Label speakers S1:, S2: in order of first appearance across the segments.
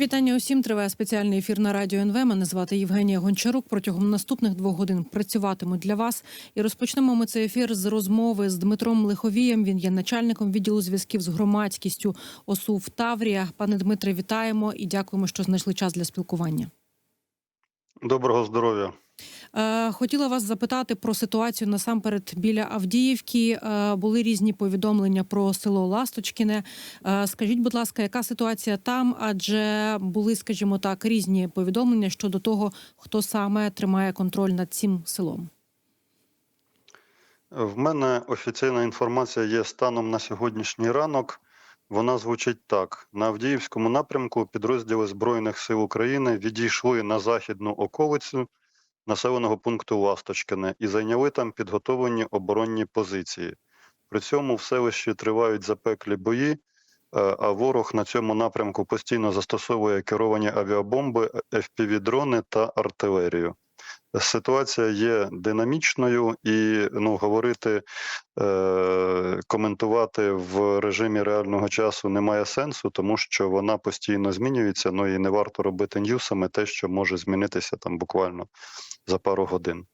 S1: Вітання усім. Триває спеціальний ефір на радіо НВ. Мене звати Євгенія Гончарук. Протягом наступних двох годин працюватиму для вас. І розпочнемо ми цей ефір з розмови з Дмитром Лиховієм. Він є начальником відділу зв'язків з громадськістю ОСУ в Таврія. Пане Дмитре, вітаємо і дякуємо, що знайшли час для спілкування.
S2: Доброго здоров'я.
S1: Е, Хотіла вас запитати про ситуацію насамперед біля Авдіївки. Е, Були різні повідомлення про село Ласточкіне. Е, Скажіть, будь ласка, яка ситуація там? Адже були, скажімо так, різні повідомлення щодо того, хто саме тримає контроль над цим селом.
S2: В мене офіційна інформація є станом на сьогоднішній ранок. Вона звучить так: на Авдіївському напрямку підрозділи Збройних сил України відійшли на західну околицю населеного пункту Ласточкине і зайняли там підготовлені оборонні позиції. При цьому в селищі тривають запеклі бої, е, а ворог на цьому напрямку постійно застосовує керовані авіабомби, FPV-дрони та артилерію. Ситуація є динамічною, і ну говорити, е, коментувати в режимі реального часу немає сенсу, тому що вона постійно змінюється. Ну і не варто робити ньюсами те, що може змінитися там буквально за пару годин.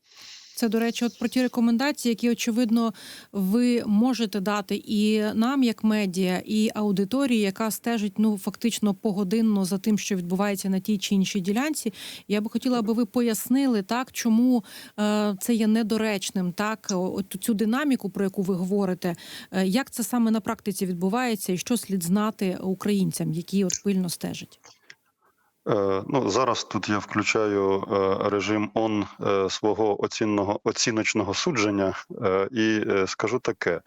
S1: Це, до речі, от про ті рекомендації, які очевидно ви можете дати і нам, як медіа, і аудиторії, яка стежить ну фактично погодинно за тим, що відбувається на тій чи іншій ділянці. Я би хотіла, аби ви пояснили так, чому е, це є недоречним, так от цю динаміку, про яку ви говорите, е, як це саме на практиці відбувається, і що слід знати українцям, які от пильно стежать.
S2: Е, Ну, зараз тут я включаю е, режим он е, свого оцінного оціночного судження, і скажу таке: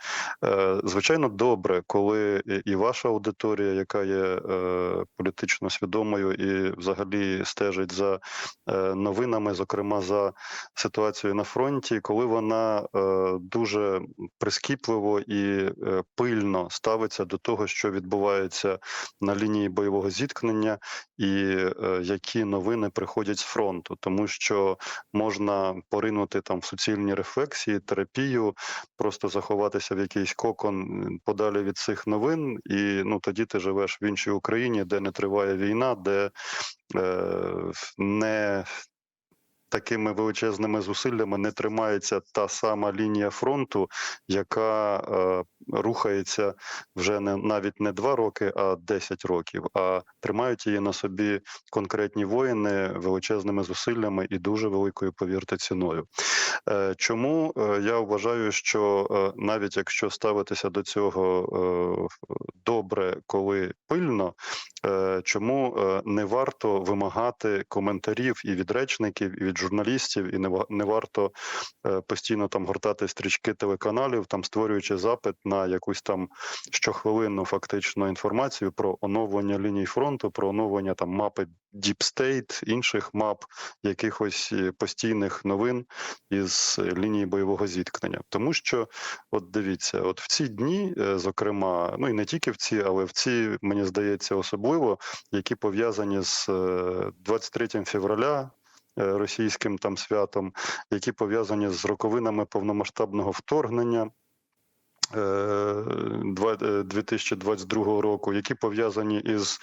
S2: звичайно, добре, коли і- ваша аудиторія, яка є політично свідомою і взагалі стежить за новинами, зокрема за ситуацією на фронті, коли вона дуже прискіпливо і пильно ставиться до того, що відбувається на лінії бойового зіткнення і е, які новини приходять з фронту, тому що можна поринути там в суцільні рефлексії, терапію, просто заховатися в якийсь кокон подалі від цих новин, і ну тоді ти живеш в іншій Україні, де не триває війна, де е, не Такими величезними зусиллями не тримається та сама лінія фронту, яка е, рухається вже не навіть не два роки, а 10 років. А тримають її на собі конкретні воїни величезними зусиллями і дуже великою, повірте, ціною. Е, чому е, я вважаю, що е, навіть якщо ставитися до цього добре, коли пильно, чому не варто вимагати коментарів і від речників, і від журналістів, і не ва- варто постійно там гортати стрічки телеканалів, там створюючи запит на якусь там щохвилинну фактично інформацію про оновлення ліній фронту, про оновлення там мапи State, інших мап, якихось е, постійних новин із лінії бойового зіткнення, тому що, от дивіться, от в ці дні, е, зокрема, ну і не тільки в ці, але в ці, мені здається, особливо, які пов'язані з е, 23 февраля. е, Російським там святом, які пов'язані з роковинами повномасштабного вторгнення е, е, 2022 року, які пов'язані із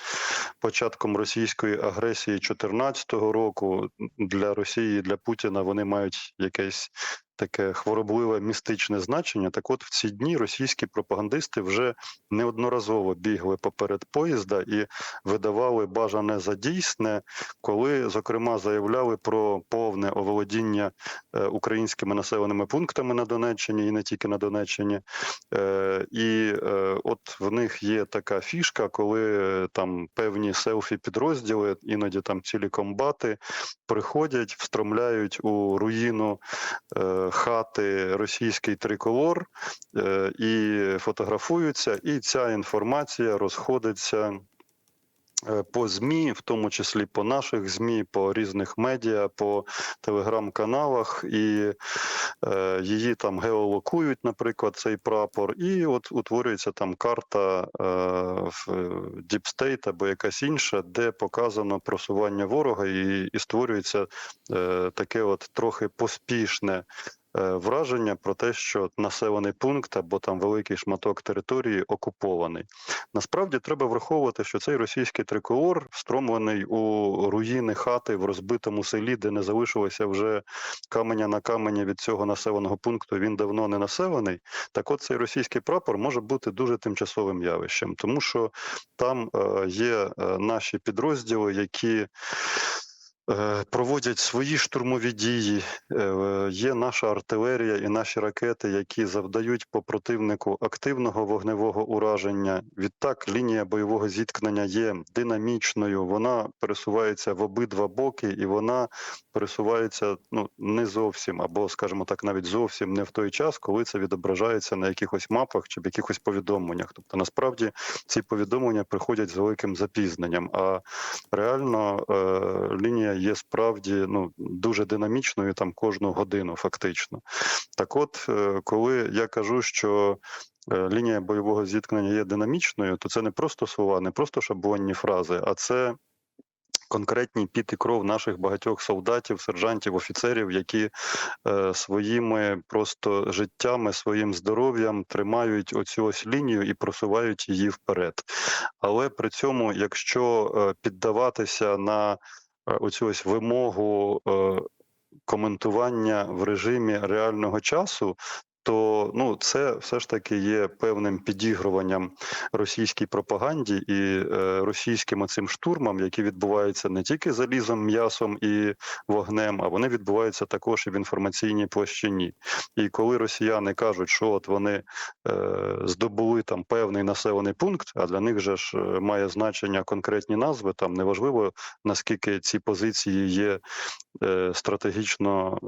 S2: початком російської агресії 2014 року. Для Росії, для Путіна вони мають якесь таке хворобливе містичне значення. Так, от в ці дні російські пропагандисти вже неодноразово бігли поперед поїзда і видавали бажане за дійсне, коли зокрема заявляли про повне оволодіння е, українськими населеними пунктами на Донеччині і не тільки на Донеччині. Е, І е, от в них є така фішка, коли там певні селфі підрозділи, іноді там цілі комбати приходять, встромляють у руїну хати російський триколор е, і фотографуються, і ця інформація розходиться. Е, По ЗМІ, в тому числі по наших ЗМІ, по різних медіа, по телеграм-каналах, і е, її там геолокують, наприклад, цей прапор, і от утворюється там карта е, в State або якась інша, де показано просування ворога, і, і створюється е, таке от трохи поспішне враження про те, що населений пункт або там великий шматок території окупований. Насправді треба враховувати, що цей російський триколор встромлений у руїни хати в розбитому селі, де не залишилося вже каменя на камені від цього населеного пункту. Він давно не населений. Так, от цей російський прапор може бути дуже тимчасовим явищем, тому що там е, є е, наші підрозділи, які е, проводять свої штурмові дії. Е, Є наша артилерія і наші ракети, які завдають по противнику активного вогневого ураження. Відтак лінія бойового зіткнення є динамічною. Вона пересувається в обидва боки, і вона пересувається ну не зовсім, або скажімо так, навіть зовсім не в той час, коли це відображається на якихось мапах чи в якихось повідомленнях. Тобто, насправді ці повідомлення приходять з великим запізненням. А реально е, лінія є справді ну дуже динамічною там кожну годину, фактично. Так, от, е, коли я кажу, що е, лінія бойового зіткнення є динамічною, то це не просто слова, не просто шаблонні фрази, а це. Конкретні піт і кров наших багатьох солдатів, сержантів, офіцерів, які е, своїми просто життями, своїм здоров'ям тримають оцю ось лінію і просувають її вперед. Але при цьому, якщо е, піддаватися на оцю ось вимогу е, коментування в режимі реального часу. То ну це все ж таки є певним підігруванням російській пропаганді і е, російським оцим штурмам, які відбуваються не тільки залізом, м'ясом і вогнем, а вони відбуваються також і в інформаційній площині. І коли росіяни кажуть, що от вони е, здобули там певний населений пункт, а для них же ж е, має значення конкретні назви. Там неважливо наскільки ці позиції є стратегічно.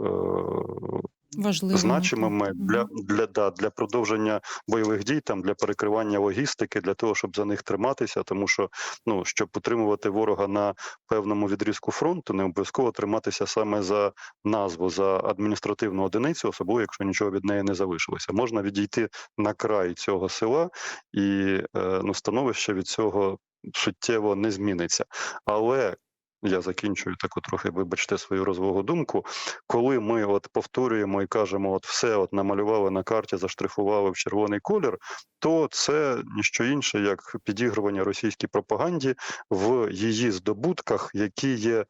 S1: Важливо.
S2: Значимими для для, да, для продовження бойових дій, там для перекривання логістики, для того, щоб за них триматися, тому що ну щоб утримувати ворога на певному відрізку фронту, не обов'язково триматися саме за назву за адміністративну одиницю, особливо якщо нічого від неї не залишилося. Можна відійти на край цього села, і е, ну становище від цього суттєво не зміниться, але я закінчую таку трохи, вибачте, свою розвогу думку. Коли ми от повторюємо і кажемо, от все от намалювали на карті, заштрихували в червоний колір, то це ніщо інше, як підігрування російській пропаганді в її здобутках, які є.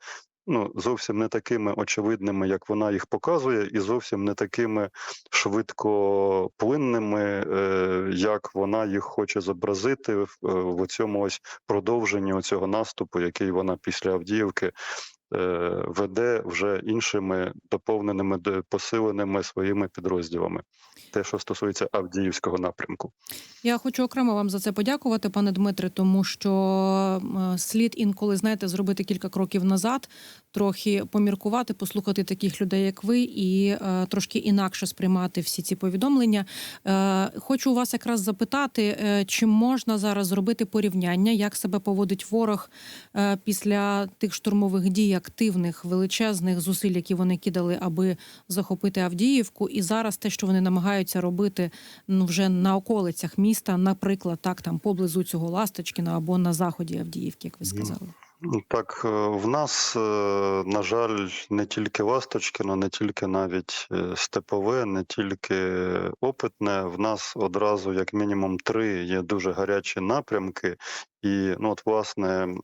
S2: Ну, зовсім не такими очевидними, як вона їх показує, і зовсім не такими швидкоплинними, е, як вона їх хоче зобразити в, е, цьому ось продовженні цього наступу, який вона після Авдіївки е, веде вже іншими доповненими посиленими своїми підрозділами. Те, що стосується Авдіївського напрямку,
S1: я хочу окремо вам за це подякувати, пане Дмитре, тому що слід інколи знаєте зробити кілька кроків назад, трохи поміркувати, послухати таких людей, як ви, і е, трошки інакше сприймати всі ці повідомлення. Е, хочу у вас якраз запитати, е, чи можна зараз зробити порівняння, як себе поводить ворог е, після тих штурмових дій, активних величезних зусиль, які вони кидали, аби захопити Авдіївку, і зараз те, що вони намагаються робити ну вже на околицях міста, наприклад, так там поблизу цього Ласточкіна або на заході Авдіївки, як ви сказали.
S2: Так, е, в нас, е, на жаль, не тільки Ласточкино, не тільки навіть е, степове, не тільки опитне. В нас одразу, як мінімум, три є дуже гарячі напрямки. І ну, от, власне,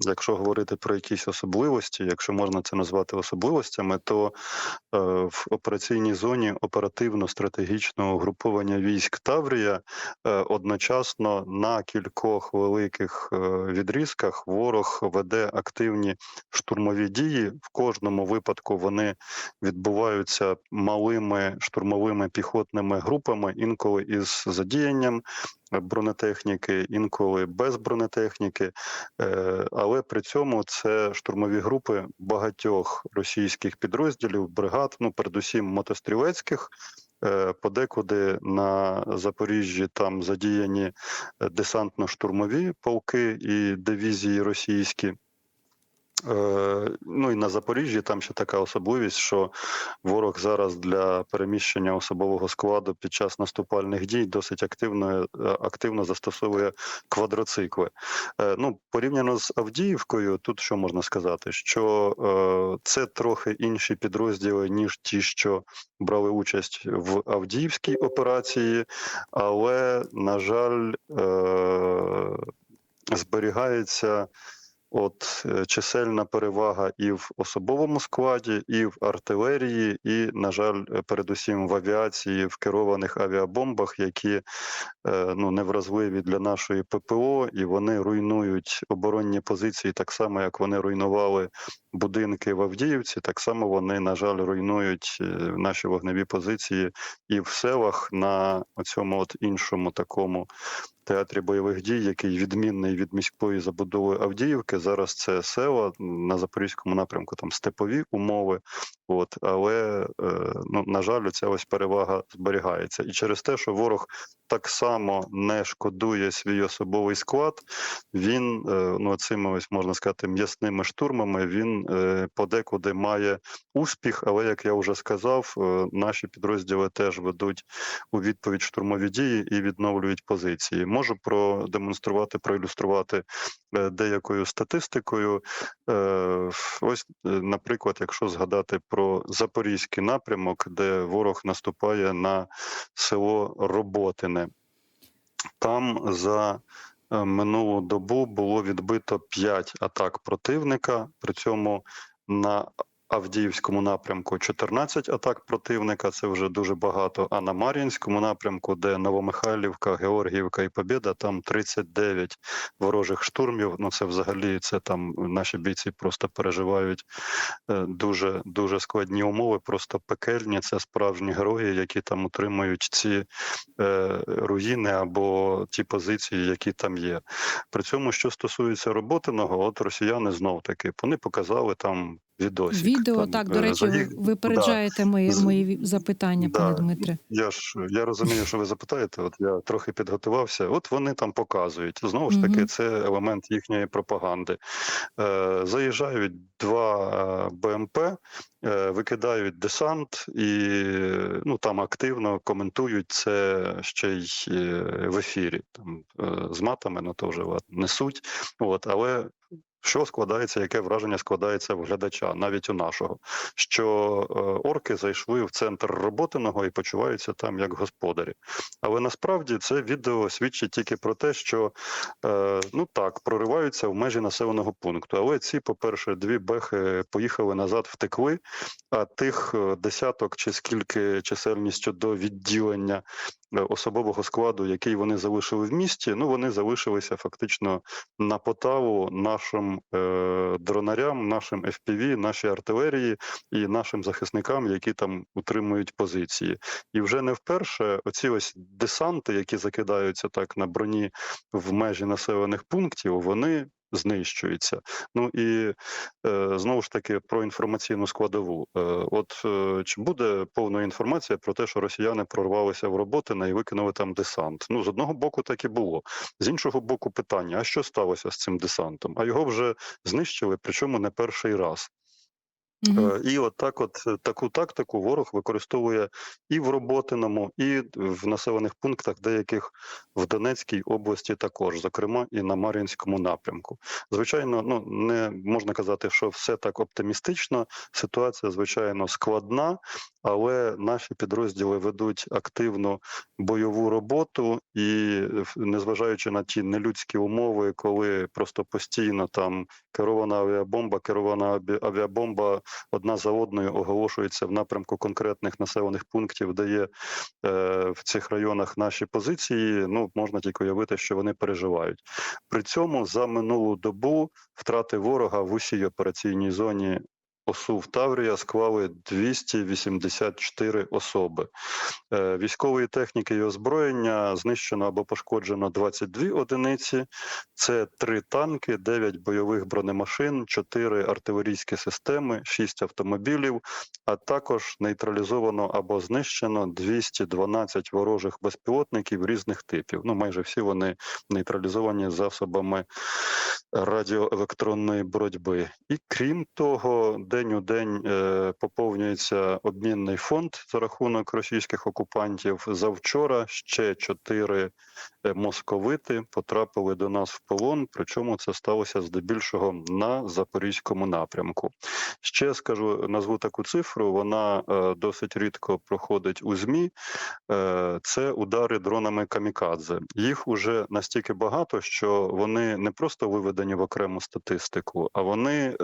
S2: якщо говорити про якісь особливості, якщо можна це назвати особливостями, то е, в операційній зоні оперативно-стратегічного угруповання військ Таврія е, одночасно на кількох великих е, відрізках ворог веде активні штурмові дії. В кожному випадку вони відбуваються малими штурмовими піхотними групами, інколи із задіянням бронетехніки, інколи без бронетехніки, е, але при цьому це штурмові групи багатьох російських підрозділів, бригад, ну передусім мотострілецьких. Е, подекуди на Запоріжжі там задіяні десантно-штурмові полки і дивізії російські. Е, Ну і на Запоріжжі там ще така особливість, що ворог зараз для переміщення особового складу під час наступальних дій досить активно, е, активно застосовує квадроцикли. Е, Ну, порівняно з Авдіївкою, тут що можна сказати, що це трохи інші підрозділи, ніж ті, що брали участь в Авдіївській операції, але, на жаль, зберігається. От е, чисельна перевага і в особовому складі, і в артилерії, і, на жаль, е, передусім в авіації, в керованих авіабомбах, які е, ну невразливі для нашої ППО, і вони руйнують оборонні позиції, так само як вони руйнували будинки в Авдіївці. Так само вони, на жаль, руйнують е, наші вогневі позиції і в селах на цьому от іншому такому театрі бойових дій, який відмінний від міської забудови Авдіївки. Зараз це села на запорізькому напрямку, там степові умови. От але е, ну на жаль, ця ось перевага зберігається, і через те, що ворог так само не шкодує свій особовий склад. Він е, ну цими ось можна сказати м'ясними штурмами. Він е, подекуди має успіх, але як я вже сказав, е, наші підрозділи теж ведуть у відповідь штурмові дії і відновлюють позиції. Можу продемонструвати, проілюструвати е, деякою статистикою. Ось, наприклад, якщо згадати про запорізький напрямок, де ворог наступає на село Роботине, там за минулу добу було відбито 5 атак противника. При цьому на Авдіївському напрямку 14 атак противника. Це вже дуже багато. А на Мар'їнському напрямку, де Новомихайлівка, Георгіївка і Побєда, там 39 ворожих штурмів. Ну це взагалі це там наші бійці просто переживають е, дуже дуже складні умови, просто пекельні. Це справжні герої, які там утримують ці е, руїни або ті позиції, які там є. При цьому, що стосується роботиного, от росіяни знов таки вони показали там відосик.
S1: Відео
S2: там,
S1: так
S2: е,
S1: до речі,
S2: за
S1: ви випереджаєте мої, мої запитання,
S2: Да.
S1: пане Дмитре.
S2: Я ж я розумію, що ви запитаєте. От я трохи підготувався. От вони там показують. Знову ж таки,
S1: Мгм.
S2: це елемент їхньої пропаганди. Е, заїжджають два е, БМП, е, викидають десант і ну там активно коментують це ще й е, в ефірі. Там е, з матами, ну то вже ладно, несуть. От, але. Що складається, яке враження складається в глядача, навіть у нашого, що е, орки зайшли в центр роботиного і почуваються там як господарі. Але насправді це відео свідчить тільки про те, що е, ну так прориваються в межі населеного пункту. Але ці, по-перше, дві бехи поїхали назад, втекли. А тих е, десяток чи скільки чисельністю до відділення особового складу, який вони залишили в місті, ну вони залишилися фактично на потаву нашим е, дронарям, нашим FPV, нашій артилерії і нашим захисникам, які там утримують позиції. І вже не вперше оці ось десанти, які закидаються так на броні в межі населених пунктів, вони знищуються. Ну і е, знову ж таки про інформаційну складову. Е, от е, чи буде повна інформація про те, що росіяни прорвалися в Роботине і викинули там десант? Ну з одного боку, так і було. З іншого боку, питання: а що сталося з цим десантом? А його вже знищили, причому не перший раз. Е, І от так, от е, таку тактику ворог використовує і в Роботиному, і в населених пунктах деяких в Донецькій області також, зокрема і на Мар'їнському напрямку. Звичайно, ну не можна казати, що все так оптимістично. Ситуація звичайно складна, але наші підрозділи ведуть активну бойову роботу, і незважаючи на ті нелюдські умови, коли просто постійно там керована авіабомба, керована авіабомба одна за одною оголошується в напрямку конкретних населених пунктів, де є е, в цих районах наші позиції. Ну можна тільки уявити, що вони переживають. При цьому за минулу добу втрати ворога в усій операційній зоні ОСУ в Таврія склали 284 особи. Е, Військової техніки і озброєння знищено або пошкоджено 22 одиниці. Це 3 танки, 9 бойових бронемашин, 4 артилерійські системи, 6 автомобілів, а також нейтралізовано або знищено 212 ворожих безпілотників різних типів. Ну, майже всі вони нейтралізовані засобами радіоелектронної боротьби. І крім того, день у день е, поповнюється обмінний фонд за рахунок російських окупантів. Завчора ще чотири е, московити потрапили до нас в полон. Причому це сталося здебільшого на запорізькому напрямку. Ще скажу назву таку цифру. Вона е, досить рідко проходить у змі. Це удари дронами камікадзе. Їх уже настільки багато, що вони не просто виведені в окрему статистику, а вони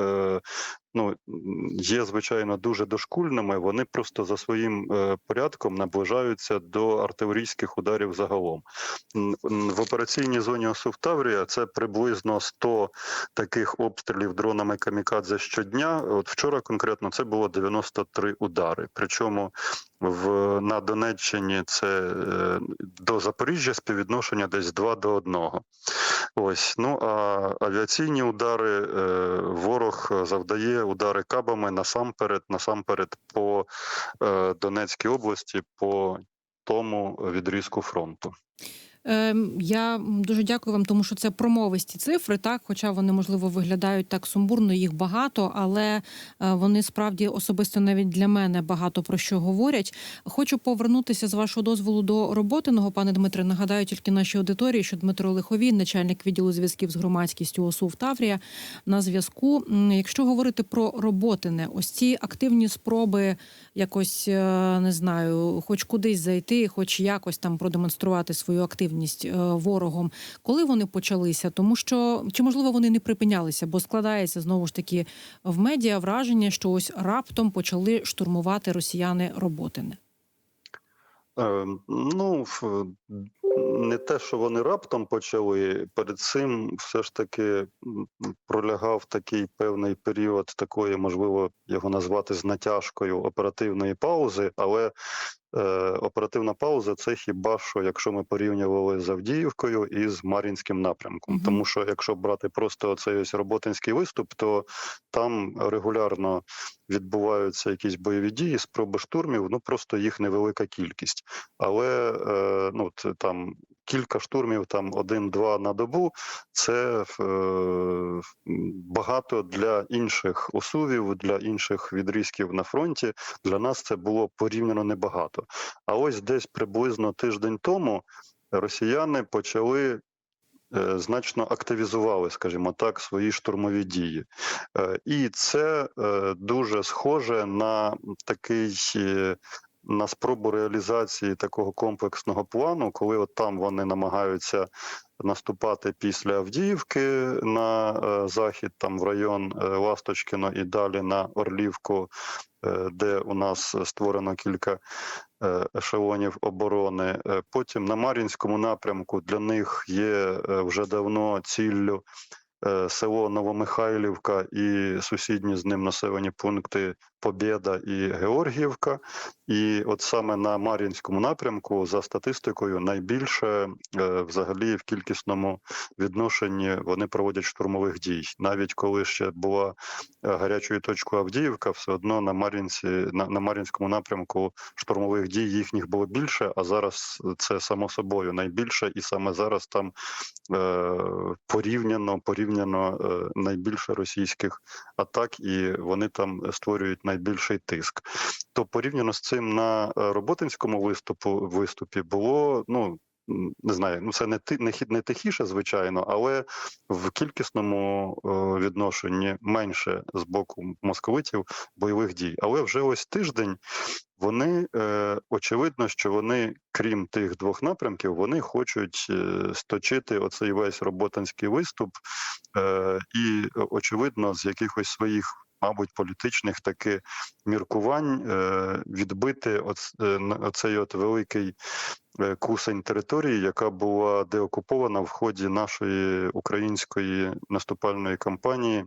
S2: ну є звичайно дуже дошкульними. Вони просто за своїм е, порядком наближаються до артилерійських ударів загалом. В операційній зоні ОСУ в Таврія це приблизно 100 таких обстрілів дронами камікадзе щодня. От вчора конкретно це було 93 удари. Причому в на Донеччині це е, до Запоріжжя співвідношення десь 2 до 1. Ось ну а авіаційні удари е, ворог завдає удари кабами насамперед, насамперед по е, Донецькій області, по тому відрізку фронту.
S1: Ем, Я дуже дякую вам, тому що це промовисті цифри, так, хоча вони можливо виглядають так сумбурно, їх багато, але е, вони справді особисто навіть для мене багато про що говорять. Хочу повернутися з вашого дозволу до роботиного, пане Дмитре. Нагадаю тільки нашій аудиторії, що Дмитро Лиховій, начальник відділу зв'язків з громадськістю ОСУ в Таврія, на зв'язку. Якщо говорити про роботине, ось ці активні спроби якось е, не знаю, хоч кудись зайти, хоч якось там продемонструвати свою активність е, ворогом. Коли вони почалися? Тому що чи можливо вони не припинялися, бо складається знову ж таки в медіа враження, що ось раптом почали штурмувати росіяни роботине.
S2: Е, Ну, не те, що вони раптом почали. Перед цим все ж таки пролягав такий певний період такої, можливо, його назвати з натяжкою оперативної паузи, але оперативна пауза це хіба що, якщо ми порівнювали з Авдіївкою і з Мар'їнським напрямком.
S1: Мгм.
S2: Тому що якщо брати просто цей ось роботинський виступ, то там регулярно відбуваються якісь бойові дії, спроби штурмів, ну просто їх невелика кількість. Але е, ну там кілька штурмів, там один-два на добу. Це е, багато для інших осувів, для інших відрізків на фронті. Для нас це було порівняно небагато. А ось десь приблизно тиждень тому росіяни почали. Е, Значно активізували, скажімо так, свої штурмові дії, Е, і це е, дуже схоже на такий на спробу реалізації такого комплексного плану, коли от там вони намагаються наступати після Авдіївки на е, захід, там в район е, Ласточкіно і далі на Орлівку, е, де у нас створено кілька ешелонів оборони. Потім на Мар'їнському напрямку для них є вже давно ціллю. Е, Село Новомихайлівка і сусідні з ним населені пункти Побєда і Георгіївка. І от саме на Мар'їнському напрямку, за статистикою, найбільше е, взагалі в кількісному відношенні вони проводять штурмових дій. Навіть коли ще була е, гарячою точкою Авдіївка, все одно на Мар'їнці на, на Мар'їнському напрямку штурмових дій їхніх було більше. А зараз це само собою найбільше, і саме зараз там е, порівняно порівняно е, найбільше російських атак, і вони там створюють найбільший тиск. То порівняно з цим на е, роботинському виступу виступі було ну. Не знаю, ну це не не не тихіше, звичайно, але в кількісному е, відношенні менше з боку московитів бойових дій. Але вже ось тиждень вони е, очевидно, що вони, крім тих двох напрямків, вони хочуть е, сточити оцей весь роботанський виступ, і очевидно, з якихось своїх. Мабуть, політичних таки міркувань е, відбити оц, е, оцей от великий е, кусень території, яка була деокупована в ході нашої української наступальної кампанії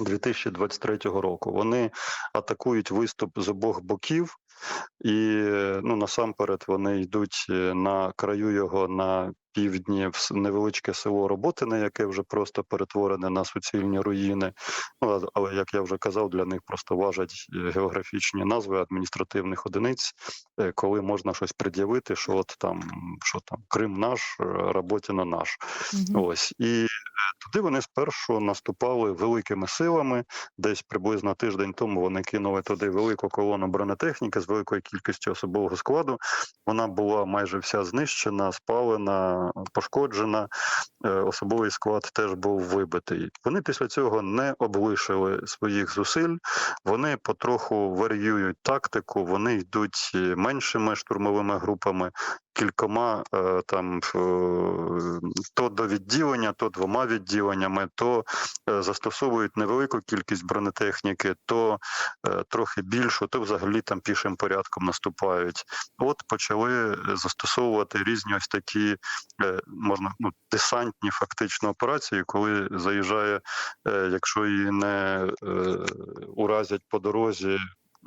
S2: 2023 року. Вони атакують виступ з обох боків, і ну насамперед вони йдуть е, на краю його на півдні в невеличке село Роботине, яке вже просто перетворене на суцільні руїни. Ну але як я вже казав, для них просто важать е, географічні назви адміністративних одиниць, е, коли можна щось пред'явити, що от там що там Крим наш, Роботіна наш.
S1: Мгм.
S2: Ось і туди вони спершу наступали великими силами. Десь приблизно тиждень тому вони кинули туди велику колону бронетехніки з великою кількістю особового складу. Вона була майже вся знищена, спалена, пошкоджена. Е, Особовий склад теж був вибитий. Вони після цього не облишили своїх зусиль. Вони потроху варіюють тактику. Вони йдуть е, меншими штурмовими групами, кількома е, там е, то до відділення, то двома відділеннями, то е, застосовують невелику кількість бронетехніки, то трохи більшу, то взагалі там пішим порядком наступають. От почали застосовувати різні ось такі можна ну десантні фактично операції, коли заїжджає, якщо її не уразять по дорозі.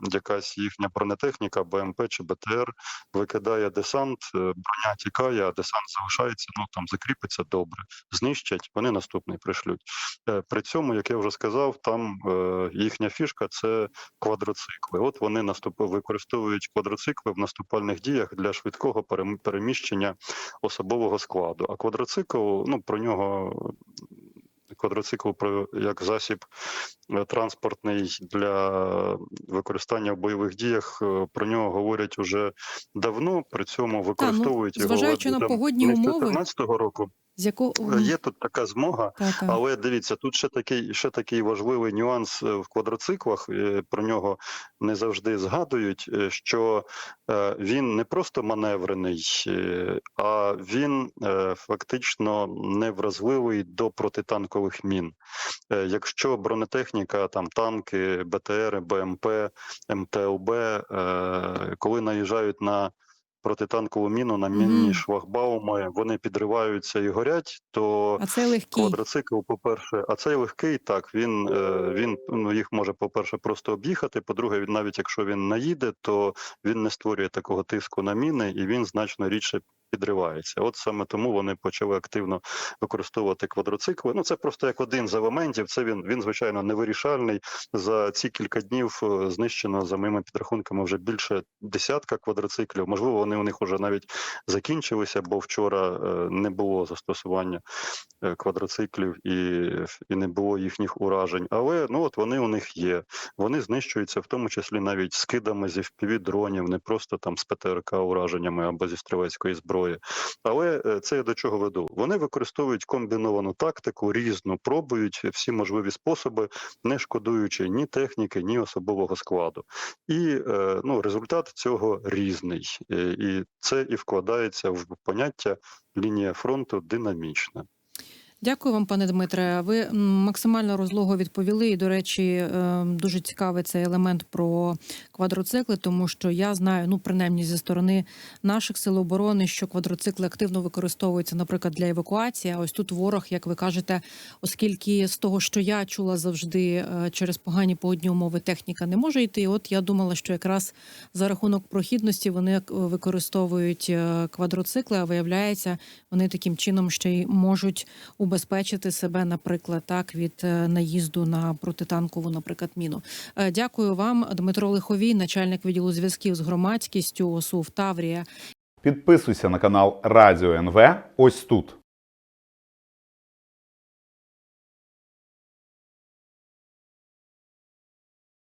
S2: Якась їхня бронетехніка, БМП чи БТР викидає десант, е, броня тікає, а десант залишається. Ну там закріпиться добре, знищать. Вони наступний пришлють. Е, При цьому, як я вже сказав, там е, їхня фішка це квадроцикли. От вони наступ... використовують квадроцикли в наступальних діях для швидкого перем- переміщення особового складу. А квадроцикл, ну про нього. Квадроцикл про як засіб е, транспортний для використання в бойових діях. е, Про нього говорять уже давно. При цьому використовують Та,
S1: ну, зважаючи на погодні умови,
S2: 14-го року.
S1: З якого
S2: Е, Є тут така змога,
S1: та, та.
S2: але дивіться, тут ще такий ще такий важливий нюанс е, в квадроциклах. е, Про нього не завжди згадують. Що він не просто маневрений, а він фактично невразливий до протитанкових мін. Якщо бронетехніка, там танки, БТР, БМП, МТЛБ, коли наїжджають на протитанкову міну на міні
S1: Мгм.
S2: швагбауми, вони підриваються і горять, то
S1: А це легкий.
S2: Квадроцикл, по-перше, а цей легкий, так він, е, він ну, їх може, по-перше, просто об'їхати. По-друге, він навіть якщо він наїде, то він не створює такого тиску на міни і він значно рідше підривається. От саме тому вони почали активно використовувати квадроцикли. Ну це просто як один з елементів. Це він він звичайно невирішальний. За ці кілька днів е, знищено за моїми підрахунками вже більше десятка квадроциклів. Можливо, вони у них вже навіть закінчилися, бо вчора е, не було застосування е, квадроциклів і, і не було їхніх уражень. Але ну от вони у них є. Вони знищуються, в тому числі навіть скидами зі fpv дронів, не просто там з ПТРК ураженнями або зі стрілецької зброї. Але е, це я до чого веду. Вони використовують комбіновану тактику, різну, пробують всі можливі способи, не шкодуючи ні техніки, ні особового складу. І е, ну, результат цього різний. Е, І це і вкладається в поняття лінія фронту динамічна.
S1: Дякую вам, пане Дмитре. Ви максимально розлого відповіли. І, до речі, е, дуже цікавий цей елемент про квадроцикли, тому що я знаю, ну принаймні зі сторони наших сил оборони, що квадроцикли активно використовуються, наприклад, для евакуації. А ось тут ворог, як ви кажете, оскільки з того, що я чула завжди е, через погані погодні умови, техніка не може йти. От я думала, що якраз за рахунок прохідності вони е, використовують е, квадроцикли, а виявляється, вони таким чином ще й можуть убезпечити себе, наприклад, так від е, наїзду на протитанкову, наприклад, міну. Е, Дякую вам, Дмитро Лиховій, начальник відділу зв'язків з громадськістю ОСУ в Таврія.
S3: Підписуйся на канал Радіо НВ ось тут.